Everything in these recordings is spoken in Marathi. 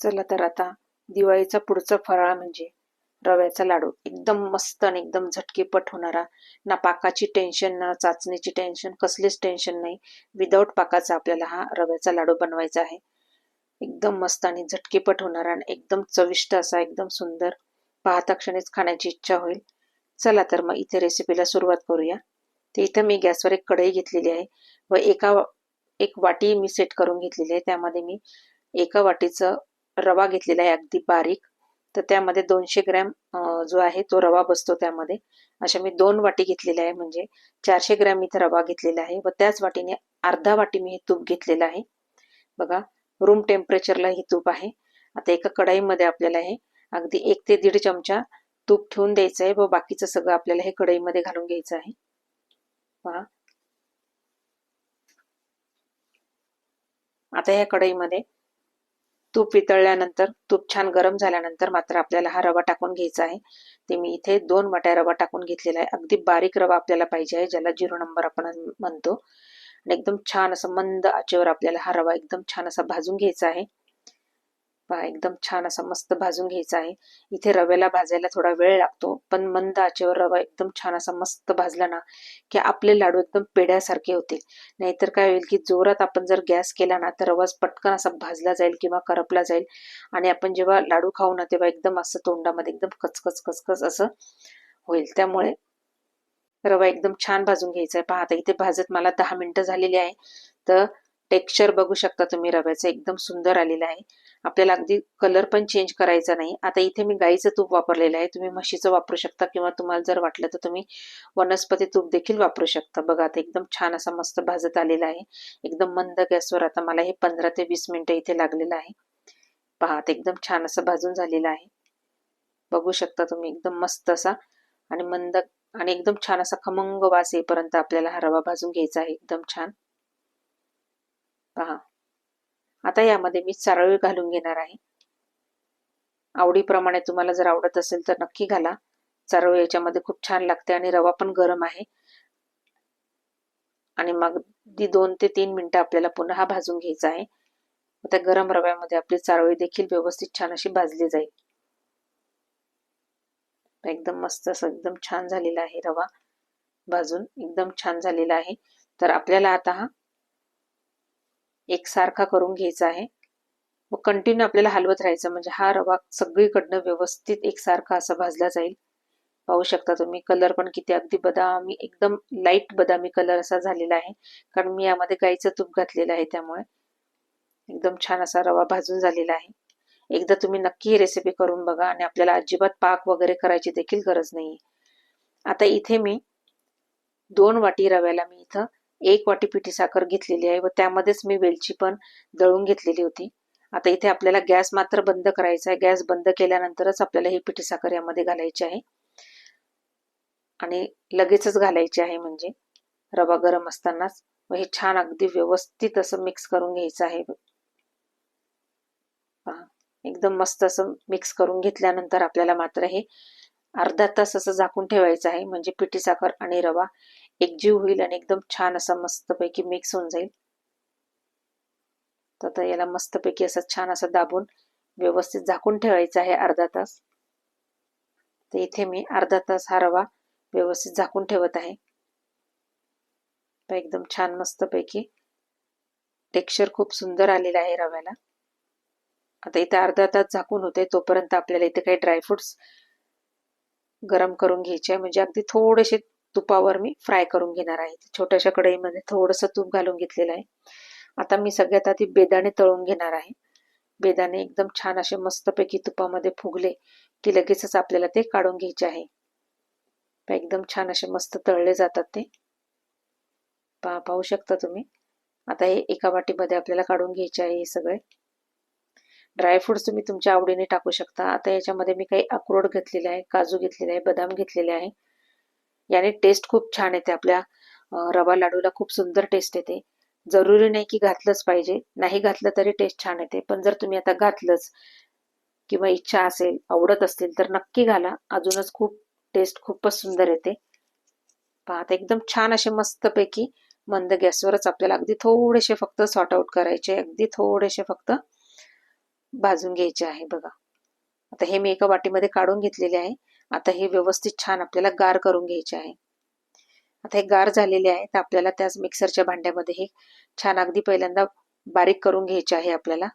चला तर आता दिवाळीचा पुढचा फराळ म्हणजे रव्याचा लाडू. एकदम मस्त आणि एकदम झटकेपट होणारा. ना पाकाची टेन्शन ना चाचणीची टेन्शन कसलीच टेन्शन नाही. विदाऊट पाकाचा आपल्याला हा रव्याचा लाडू बनवायचा आहे. एकदम मस्त आणि झटकेपट होणारा आणि एकदम चविष्ट असा एकदम सुंदर. पाहता क्षणीच खाण्याची इच्छा होईल. चला तर मग इथे रेसिपीला सुरुवात करूया. ते इथं मी गॅसवर एक कढई घेतलेली आहे व एका एक वाटी मी सेट करून घेतलेली आहे. त्यामध्ये मी एका वाटीचं रवा घेतलेला आहे अगदी बारीक. तर त्यामध्ये दोनशे ग्रॅम जो आहे तो रवा बसतो त्यामध्ये. अशा मी दोन वाटी घेतलेल्या आहे म्हणजे चारशे ग्रॅम इथं रवा घेतलेला आहे. व त्याच वाटीने अर्धा वाटी मी हे तूप घेतलेलं आहे. बघा रूम टेम्परेचरला ही तूप आहे. आता एका कढईमध्ये आपल्याला हे अगदी एक ते दीड चमचा तूप ठेवून द्यायचं आहे व बाकीचं सगळं आपल्याला हे कढईमध्ये घालून घ्यायचं आहे. पहा. आता ह्या कढईमध्ये तूप वितळल्यानंतर तूप छान गरम झाल्यानंतर मात्र आपल्याला हा रवा टाकून घ्यायचा आहे. ते मी इथे दोन वाट्या रवा टाकून घेतलेला आहे. अगदी बारीक रवा आपल्याला पाहिजे आहे ज्याला झिरो नंबर आपण म्हणतो. आणि एकदम छान असं मंद आचेवर आपल्याला हा रवा एकदम छान असा भाजून घ्यायचा आहे. एकदम छान असा मस्त भाजून घ्यायचा आहे. इथे रव्याला भाजायला थोडा वेळ लागतो पण मंद आचेवर रवा एकदम छान असा मस्त भाजला ना की आपले लाडू एकदम पेड्यासारखे होतील. नाहीतर काय होईल की जोरात आपण जर गॅस केला ना तर रवा पटकन असा भाजला जाईल किंवा करपला जाईल. आणि आपण जेव्हा लाडू खाऊ ना तेव्हा एकदम असं तोंडामध्ये एकदम कचकच कचकच असं होईल. त्यामुळे रवा एकदम छान भाजून घ्यायचा आहे. पाहता इथे भाजत मला दहा मिनिटं झालेली आहे. तर टेक्स्चर बघू शकता तुम्ही रव्याचं एकदम सुंदर आलेलं आहे. आपल्याला अगदी कलर पण चेंज करायचा नाही. आता इथे मी गाईचं तूप वापरलेलं आहे. तुम्ही म्हशीचं वापरू शकता किंवा तुम्हाला जर वाटलं तर तुम्ही वनस्पती तूप देखील वापरू शकता. बघा आता एकदम छान असा मस्त भाजत आलेला आहे. एकदम मंद गॅसवर आता मला हे पंधरा ते वीस मिनिटं इथे लागलेलं आहे. पहा आता एकदम छान असं भाजून झालेलं आहे. बघू शकता तुम्ही एकदम मस्त असा आणि मंद आणि एकदम छान असा खमंग वास येईपर्यंत आपल्याला हा रवा भाजून घ्यायचा आहे. एकदम छान. पहा. आता यामध्ये मी चारोळी घालून घेणार आहे. आवडीप्रमाणे तुम्हाला जर आवडत असेल तर नक्की घाला. चारोळी याच्यामध्ये खूप छान लागते आणि रवा पण गरम आहे. आणि मग ती दोन ते तीन मिनिटं आपल्याला पुन्हा भाजून घ्यायचा आहे. त्या गरम रव्यामध्ये आपली चारोळी देखील व्यवस्थित छान अशी भाजली जाईल. एकदम मस्त असं एकदम छान झालेला आहे रवा. भाजून एकदम छान झालेला आहे. तर आपल्याला आता हा एकसारखा करून घ्यायचा आहे. व कंटिन्यू आपल्याला हलवत राहायचं. म्हणजे हा रवा सगळीकडनं व्यवस्थित एकसारखा असा भाजला जाईल. पाहू शकता तुम्ही कलर पण किती अगदी बदामी एकदम लाइट बदामी कलर असा झालेला आहे. कारण मी यामध्ये गाईचं तूप घातलेलं आहे त्यामुळे. एकदम छान असा रवा भाजून झालेला आहे. एकदा तुम्ही नक्की ही रेसिपी करून बघा आणि आपल्याला अजिबात पाक वगैरे करायची देखील गरज नाही आता इथे मी दोन वाटी रव्याला मी इथं एक वाटी पिठी साखर घेतलेली आहे व त्यामध्येच मी वेलची पण दळून घेतलेली होती. आता इथे आपल्याला गॅस मात्र बंद करायचा आहे. गॅस बंद केल्यानंतरच आपल्याला ही पिठी साखर यामध्ये घालायची आहे. आणि लगेचच घालायची आहे म्हणजे रवा गरम असतानाच. व हे छान अगदी व्यवस्थित असं मिक्स करून घ्यायचं आहे. एकदम मस्त असं मिक्स करून घेतल्यानंतर आपल्याला मात्र हे अर्धा तास असं झाकून ठेवायचं आहे. म्हणजे पिठी साखर आणि रवा एकजीव होईल आणि एकदम छान असा मस्तपैकी मिक्स होऊन जाईल. तर आता याला मस्तपैकी असं छान असं दाबून व्यवस्थित झाकून ठेवायचं आहे अर्धा तास. तर इथे मी अर्धा तास हा रवा व्यवस्थित झाकून ठेवत आहे. एकदम छान मस्तपैकी टेक्स्चर खूप सुंदर आलेलं आहे रव्याला. आता इथे अर्धा तास झाकून होते तोपर्यंत आपल्याला इथे काही ड्रायफ्रुट्स गरम करून घ्यायचे म्हणजे अगदी थोडेसे तुपावर मी फ्राय करून घेणार आहे. छोट्याशा कढईमध्ये थोडंसं तूप घालून घेतलेलं आहे. आता मी सगळ्यात आधी बेदाणे तळून घेणार आहे. बेदाणे एकदम छान असे मस्तपैकी तुपामध्ये फुगले की लगेचच आपल्याला ते काढून घ्यायचे आहे. एकदम छान असे मस्त तळले जातात ते. पा पाहू शकता तुम्ही. आता हे एका वाटीमध्ये आपल्याला काढून घ्यायचे आहे हे सगळे. ड्रायफ्रुट्स तुम्ही तुमच्या आवडीने टाकू शकता. आता याच्यामध्ये मी काही अक्रोड घेतलेले आहे काजू घेतलेले आहे बदाम घेतलेले आहे. याने टेस्ट खूप छान येते आपल्या रवा लाडूला खूप सुंदर टेस्ट येते. जरुरी नाही की घातलंच पाहिजे. नाही घातलं तरी टेस्ट छान येते. पण जर तुम्ही आता घातलंच किंवा इच्छा असेल आवडत असतील तर नक्की घाला. अजूनच खूप टेस्ट खूपच सुंदर येते. पाहता एकदम छान असे मस्तपैकी मंद गॅसवरच आपल्याला अगदी थोडेसे फक्त सॉर्ट आउट करायचे. अगदी थोडेसे फक्त भाजून घ्यायचे आहे बघा. आता हे मी एका वाटीमध्ये काढून घेतलेले आहे. आता हे व्यवस्थित छान आपल्याला गार करून घ्यायचे आहे. आता हे गार झालेले आहे तर आपल्याला त्याच मिक्सरच्या भांड्यामध्ये हे छान अगदी पहिल्यांदा बारीक करून घ्यायचे आहे आपल्याला.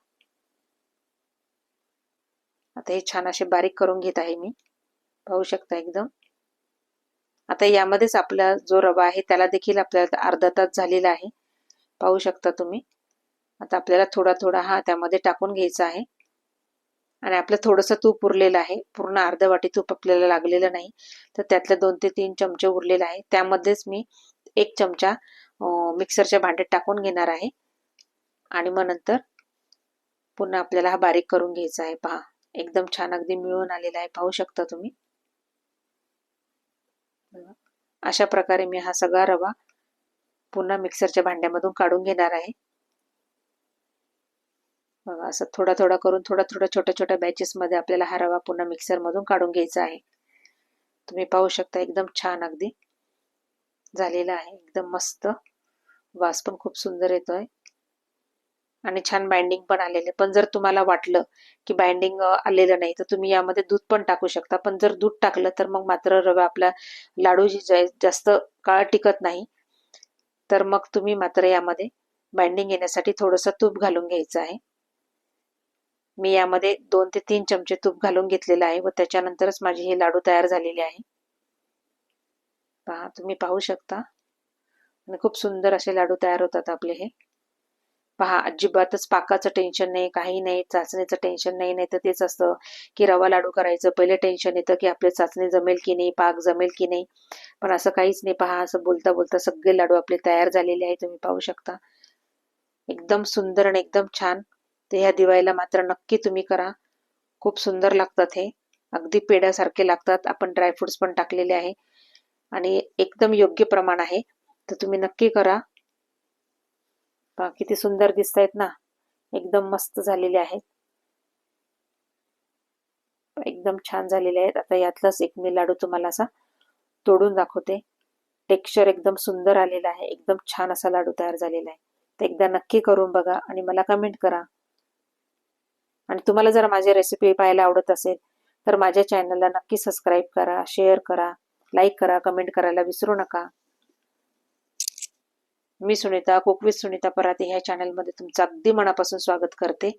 आता हे छान असे बारीक करून घेत आहे मी. पाहू शकता एकदम. आता यामध्येच आपला जो रवा आहे त्याला देखील आपल्याला अर्धा तास झालेला आहे. पाहू शकता तुम्ही. आता आपल्याला थोडा थोडा हा त्यामध्ये टाकून घ्यायचा आहे. आणि आपलं थोडंसं तूप उरलेलं आहे. पूर्ण अर्ध वाटी तूप आपल्याला लागलेलं नाही. तर त्यातले दोन ते तीन चमचे उरलेले आहे. त्यामध्येच मी एक चमचा मिक्सरच्या भांड्यात टाकून घेणार आहे. आणि मग नंतर पुन्हा आपल्याला हा बारीक करून घ्यायचा आहे. पहा एकदम छान अगदी मिळून आलेला आहे. पाहू शकता तुम्ही. अशा प्रकारे मी हा सगळा रवा पुन्हा मिक्सरच्या भांड्यामधून काढून घेणार आहे. बघा असं थोडा थोडा करून थोडा थोडा छोट्या छोट्या बॅचेसमध्ये आपल्याला हा रवा पुन्हा मिक्सरमधून काढून घ्यायचा आहे. तुम्ही पाहू शकता एकदम छान अगदी झालेला आहे. एकदम मस्त. वास पण खूप सुंदर येतोय. आणि छान बाइंडिंग पण आलेले पण जर तुम्हाला वाटलं की बाइंडिंग आलेलं नाही तर तुम्ही यामध्ये दूध पण टाकू शकता. पण जर दूध टाकलं तर मग मात्र रवा आपला लाडू जी जास्त काळ टिकत नाही. तर मग तुम्ही मात्र यामध्ये बाइंडिंग येण्यासाठी थोडंसं तूप घालून घ्यायचं आहे. मी यामध्ये दोन ते तीन चमचे तूप घालून घेतलेलं आहे व त्याच्यानंतरच माझे हे लाडू तयार झालेले आहे. पहा तुम्ही पाहू शकता. आणि खूप सुंदर असे लाडू तयार होतात आपले हे. पहा अजिबातच पाकाचं टेन्शन नाही काही नाही चाचणीचं टेन्शन नाही नाही तर तेच असतं की रवा लाडू करायचं पहिले टेन्शन येतं की आपले चाचणी जमेल की नाही पाक जमेल की नाही. पण असं काहीच नाही पहा असं बोलता बोलता सगळे लाडू आपले तयार झालेले आहे तुम्ही पाहू शकता. एकदम सुंदर आणि एकदम छान ते ह्या दिवाळीला मात्र नक्की तुम्ही करा. खूप सुंदर लागतात हे. अगदी पेड्यासारखे लागतात. आपण ड्रायफ्रुट्स पण टाकलेले आहे. आणि एकदम योग्य प्रमाण आहे. तर तुम्ही नक्की करा. पहा किती सुंदर दिसत आहेत ना. एकदम मस्त झालेले आहेत. एकदम छान झालेले आहेत. आता यातलाच एक मी लाडू तुम्हाला असा तोडून दाखवते. टेक्स्चर एकदम सुंदर आलेला आहे. एकदम छान असा लाडू तयार झालेला आहे. तर एकदा नक्की करून बघा आणि मला कमेंट करा. आणि तुम्हाला जर माझी रेसिपी पाहायला आवडत असेल तर माझ्या चॅनलला नक्की सबस्क्राईब करा शेअर करा लाईक करा कमेंट करायला विसरू नका. मी सुनीता कुकविथ सुनीता पराते ह्या चॅनलमध्ये तुमचं अगदी मनापासून स्वागत करते.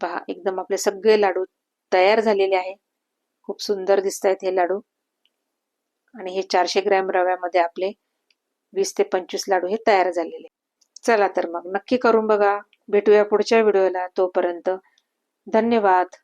पहा एकदम आपले सगळे लाडू तयार झालेले आहे खूप सुंदर दिसत आहेत हे लाडू. आणि हे चारशे ग्रॅम रव्यामध्ये आपले वीस ते पंचवीस लाडू हे तयार झालेले चला तर मग नक्की करून बघा. भेटूया पुढच्या व्हिडिओला तोपर्यंत. धन्यवाद.